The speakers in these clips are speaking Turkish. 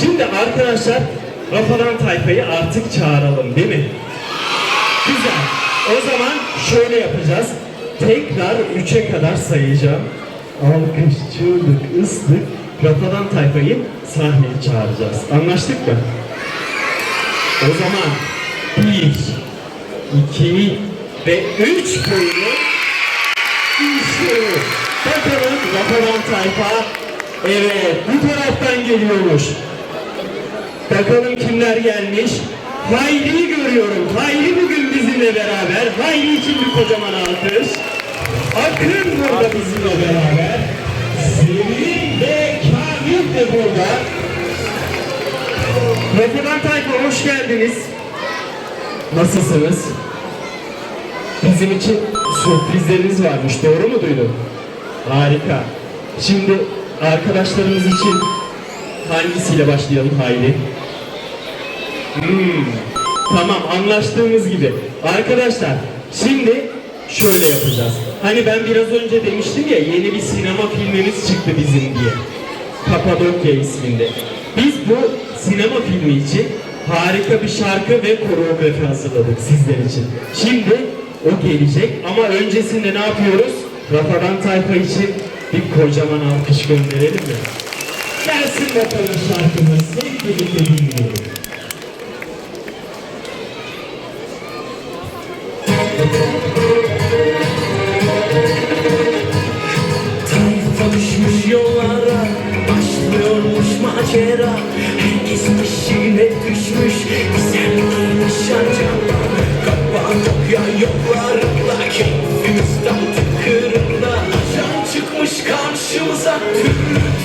Şimdi arkadaşlar Rafadan Tayfa'yı artık çağıralım değil mi? Güzel. O zaman şöyle yapacağız. Tekrar 3'e kadar sayacağım. Alkış, çığlık, ıslık. Rafadan Tayfa'yı sahneye çağıracağız. Anlaştık mı? O zaman 1, 2 ve 3 buyurun. İşte. Bakalım Rafadan Tayfa. Evet bu taraftan geliyormuş. Bakalım kimler gelmiş. Hayri'yi görüyorum. Hayri bugün bizimle beraber. Hayri için bir kocaman alkış. Akın burada bizimle beraber. Sevim ve Kamil de burada. Rafadan Tayfa hoş geldiniz. Nasılsınız? Bizim için sürprizleriniz varmış. Doğru mu duydum? Harika. Şimdi arkadaşlarımız için hangisiyle başlayalım Hayri? Hmm, Tamam anlaştığımız gibi. Arkadaşlar şimdi şöyle yapacağız. Hani ben biraz önce demiştim ya yeni bir sinema filmimiz çıktı bizim diye. Kapadokya isminde. Biz bu sinema filmi için harika bir şarkı ve koreografi hazırladık sizler için. Şimdi o gelecek ama öncesinde ne yapıyoruz? Rafadan Tayfa için bir kocaman alkış gönderelim mi? Gelsin bakalım şarkımız. Hep birlikte dinleyelim. Yollara Başlıyormuş macera. Herkes peşine düşmüş. Güzelmiş acaba Kapadokya yollarında Keyfimiz tam tıkırında. Can çıkmış karşımıza. Türlü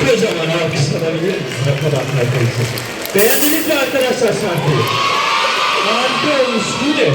Bir kocaman alkış alabilir Tayfa için? Beğendiniz mi arkadaşlar şarkıyı? Harika olmuş değil mi?